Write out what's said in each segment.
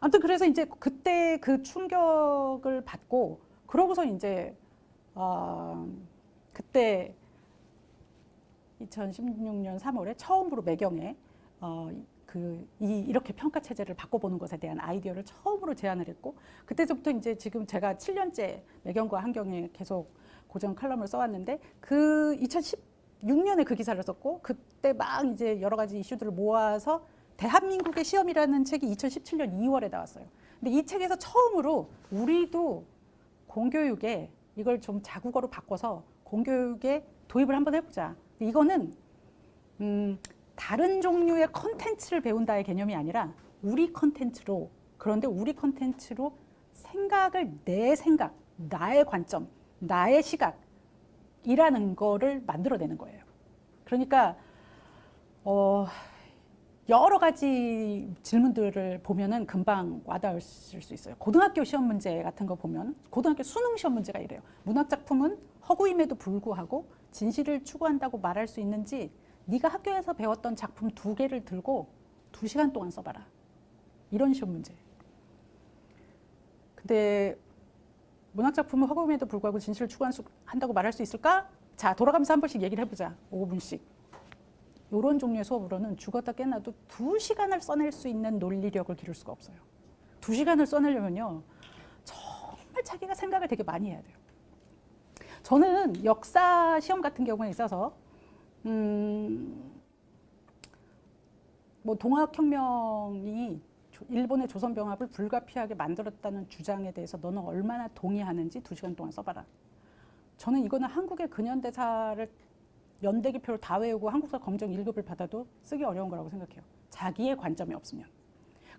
아무튼 그래서 이제 그때 그 충격을 받고 그러고서 이제 어, 그때 2016년 3월에 처음으로 매경에 어, 그, 이, 이렇게 평가 체제를 바꿔보는 것에 대한 아이디어를 처음으로 제안을 했고, 그때부터 이제 지금 제가 7년째 매경과 한경에 계속 고정 칼럼을 써왔는데, 그 2016년에 그 기사를 썼고, 그때 막 이제 여러 가지 이슈들을 모아서 대한민국의 시험이라는 책이 2017년 2월에 나왔어요. 근데 이 책에서 처음으로 우리도 공교육에 이걸 좀 자국어로 바꿔서 공교육에 도입을 한번 해보자. 이거는 음, 다른 종류의 컨텐츠를 배운다의 개념이 아니라 우리 컨텐츠로 그런데 우리 컨텐츠로 생각을 내 생각, 나의 관점, 나의 시각이라는 거를 만들어내는 거예요. 그러니까 어, 여러 가지 질문들을 보면은 금방 와닿을 수 있어요. 고등학교 시험 문제 같은 거 보면 고등학교 수능 시험 문제가 이래요. 문학 작품은 허구임에도 불구하고 진실을 추구한다고 말할 수 있는지 네가 학교에서 배웠던 작품 두 개를 들고 두 시간 동안 써봐라. 이런 시험 문제. 근데 문학 작품은 허구임에도 불구하고 진실을 추구한다고 말할 수 있을까? 자 돌아가면서 한 번씩 얘기를 해보자. 5분씩. 이런 종류의 수업으로는 죽었다 깨나도 두 시간을 써낼 수 있는 논리력을 기를 수가 없어요. 두 시간을 써내려면요. 정말 자기가 생각을 되게 많이 해야 돼요. 저는 역사 시험 같은 경우에 있어서 음, 뭐 동학혁명이 일본의 조선병합을 불가피하게 만들었다는 주장에 대해서 너는 얼마나 동의하는지 두 시간 동안 써봐라. 저는 이거는 한국의 근현대사를 연대기표를 다 외우고 한국사 검정 1급을 받아도 쓰기 어려운 거라고 생각해요. 자기의 관점이 없으면.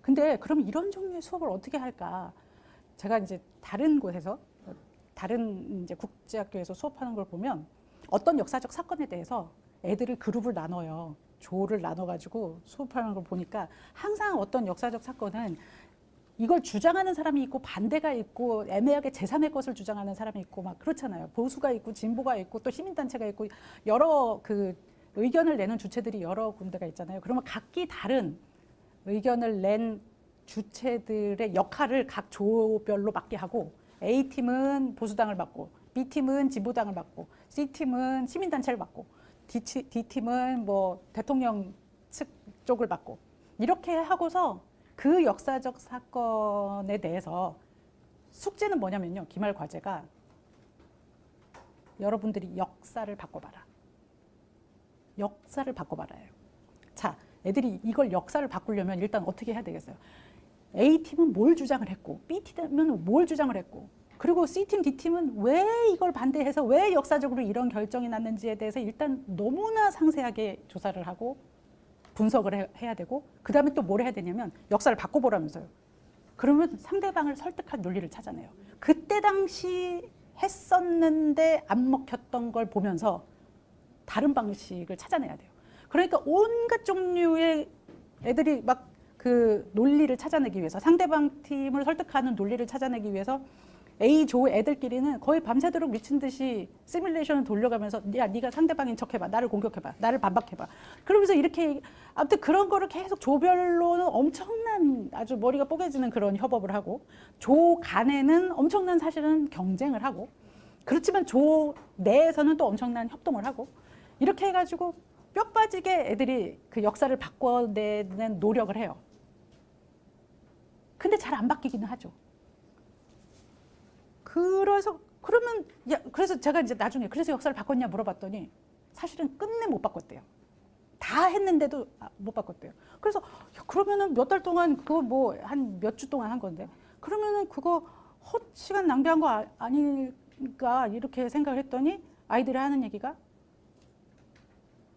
근데 그럼 이런 종류의 수업을 어떻게 할까? 제가 이제 다른 곳에서 다른 이제 국제학교에서 수업하는 걸 보면 어떤 역사적 사건에 대해서 애들을 그룹을 나눠요. 조를 나눠가지고 수업하는 걸 보니까 항상 어떤 역사적 사건은 이걸 주장하는 사람이 있고 반대가 있고 애매하게 제3의 것을 주장하는 사람이 있고 막 그렇잖아요. 보수가 있고 진보가 있고 또 시민단체가 있고 여러 그 의견을 내는 주체들이 여러 군데가 있잖아요. 그러면 각기 다른 의견을 낸 주체들의 역할을 각 조별로 맡게 하고 A팀은 보수당을 맡고 B팀은 진보당을 맡고 C팀은 시민단체를 맡고 D팀은 뭐 대통령 측 쪽을 맡고 이렇게 하고서 그 역사적 사건에 대해서 숙제는 뭐냐면요. 기말 과제가 여러분들이 역사를 바꿔봐라. 역사를 바꿔봐라예요. 자, 애들이 이걸 역사를 바꾸려면 일단 어떻게 해야 되겠어요? A팀은 뭘 주장을 했고, B팀은 뭘 주장을 했고, 그리고 C팀, D팀은 왜 이걸 반대해서 왜 역사적으로 이런 결정이 났는지에 대해서 일단 너무나 상세하게 조사를 하고 분석을 해, 해야 되고 그 다음에 또 뭘 해야 되냐면 역사를 바꿔보라면서요. 그러면 상대방을 설득할 논리를 찾아내요. 그때 당시 했었는데 안 먹혔던 걸 보면서 다른 방식을 찾아내야 돼요. 그러니까 온갖 종류의 애들이 막 그 논리를 찾아내기 위해서 상대방 팀을 설득하는 논리를 찾아내기 위해서 A조 애들끼리는 거의 밤새도록 미친 듯이 시뮬레이션을 돌려가면서 야 네가 상대방인 척해봐 나를 공격해봐 나를 반박해봐 그러면서 이렇게 아무튼 그런 거를 계속 조별로는 엄청난 아주 머리가 뽀개지는 그런 협업을 하고 조 간에는 엄청난 사실은 경쟁을 하고 그렇지만 조 내에서는 또 엄청난 협동을 하고 이렇게 해가지고 뼈 빠지게 애들이 그 역사를 바꿔내는 노력을 해요. 근데 잘 안 바뀌기는 하죠. 그래서 그러면 야 그래서 제가 이제 나중에 그래서 역사를 바꿨냐 물어봤더니 사실은 끝내 못 바꿨대요. 다 했는데도 아, 못 바꿨대요. 그래서 야, 그러면은 몇 달 동안 그거 뭐 한 몇 주 동안 한 건데 그러면은 그거 헛 시간 낭비한 거 아, 아닐까 이렇게 생각을 했더니 아이들이 하는 얘기가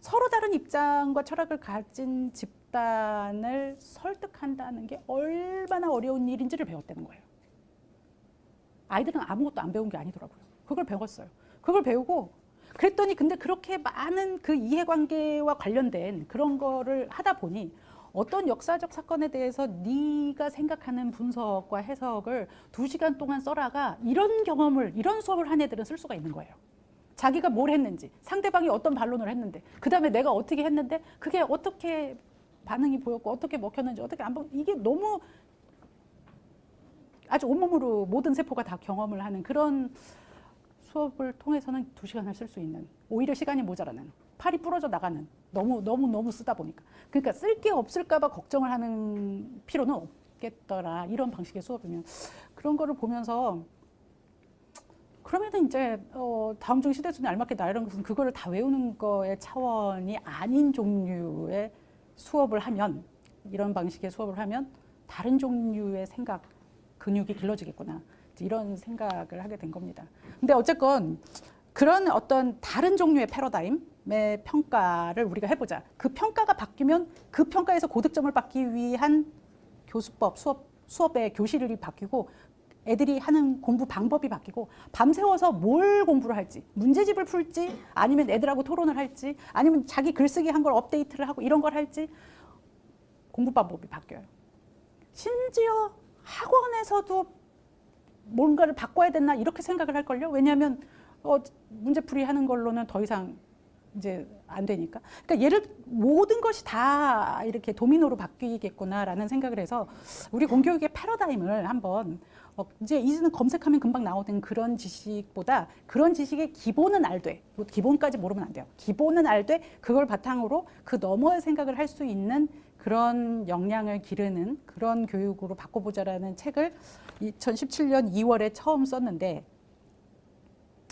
서로 다른 입장과 철학을 가진 집단을 설득한다는 게 얼마나 어려운 일인지를 배웠다는 거예요. 아이들은 아무것도 안 배운 게 아니더라고요. 그걸 배웠어요. 그걸 배우고 그랬더니 근데 그렇게 많은 그 이해관계와 관련된 그런 거를 하다 보니 어떤 역사적 사건에 대해서 네가 생각하는 분석과 해석을 두 시간 동안 써라가 이런 경험을 이런 수업을 한 애들은 쓸 수가 있는 거예요. 자기가 뭘 했는지 상대방이 어떤 반론을 했는데 그 다음에 내가 어떻게 했는데 그게 어떻게 반응이 보였고 어떻게 먹혔는지 어떻게 안 보였 이게 너무 아주 온몸으로 모든 세포가 다 경험을 하는 그런 수업을 통해서는 두 시간을 쓸 수 있는 오히려 시간이 모자라는 팔이 부러져 나가는 너무 너무 너무 쓰다 보니까. 그러니까 쓸 게 없을까봐 걱정을 하는 필요는 없겠더라. 이런 방식의 수업이면. 그런 거를 보면서 그러면은 이제 어, 다음 중 시대순위 알맞게 나 이런 것은 그거를 다 외우는 거의 차원이 아닌 종류의 수업을 하면 이런 방식의 수업을 하면 다른 종류의 생각 근육이 길러지겠구나 이런 생각을 하게 된 겁니다. 근데 어쨌건 그런 어떤 다른 종류의 패러다임의 평가를 우리가 해보자. 그 평가가 바뀌면 그 평가에서 고득점을 받기 위한 교수법, 수업, 수업의 교실이 바뀌고 애들이 하는 공부 방법이 바뀌고 밤새워서 뭘 공부를 할지 문제집을 풀지 아니면 애들하고 토론을 할지 아니면 자기 글쓰기 한 걸 업데이트를 하고 이런 걸 할지 공부 방법이 바뀌어요. 심지어 학원에서도 뭔가를 바꿔야 됐나 이렇게 생각을 할걸요. 왜냐하면 어, 문제풀이 하는 걸로는 더 이상 이제 안 되니까. 그러니까 얘를 모든 것이 다 이렇게 도미노로 바뀌겠구나라는 생각을 해서 우리 공교육의 패러다임을 한번 어, 이제 이제는 검색하면 금방 나오는 그런 지식보다 그런 지식의 기본은 알되 뭐 기본까지 모르면 안 돼요. 기본은 알되 그걸 바탕으로 그 너머의 생각을 할 수 있는 그런 역량을 기르는 그런 교육으로 바꿔보자라는 책을 2017년 2월에 처음 썼는데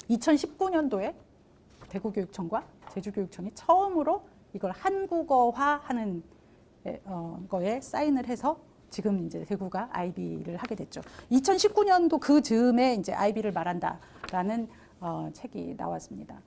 2019년도에 대구교육청과 제주교육청이 처음으로 이걸 한국어화하는 에, 어, 거에 사인을 해서 지금 이제 대구가 IB를 하게 됐죠. 2019년도 그 즈음에 이제 IB를 말한다라는 어, 책이 나왔습니다.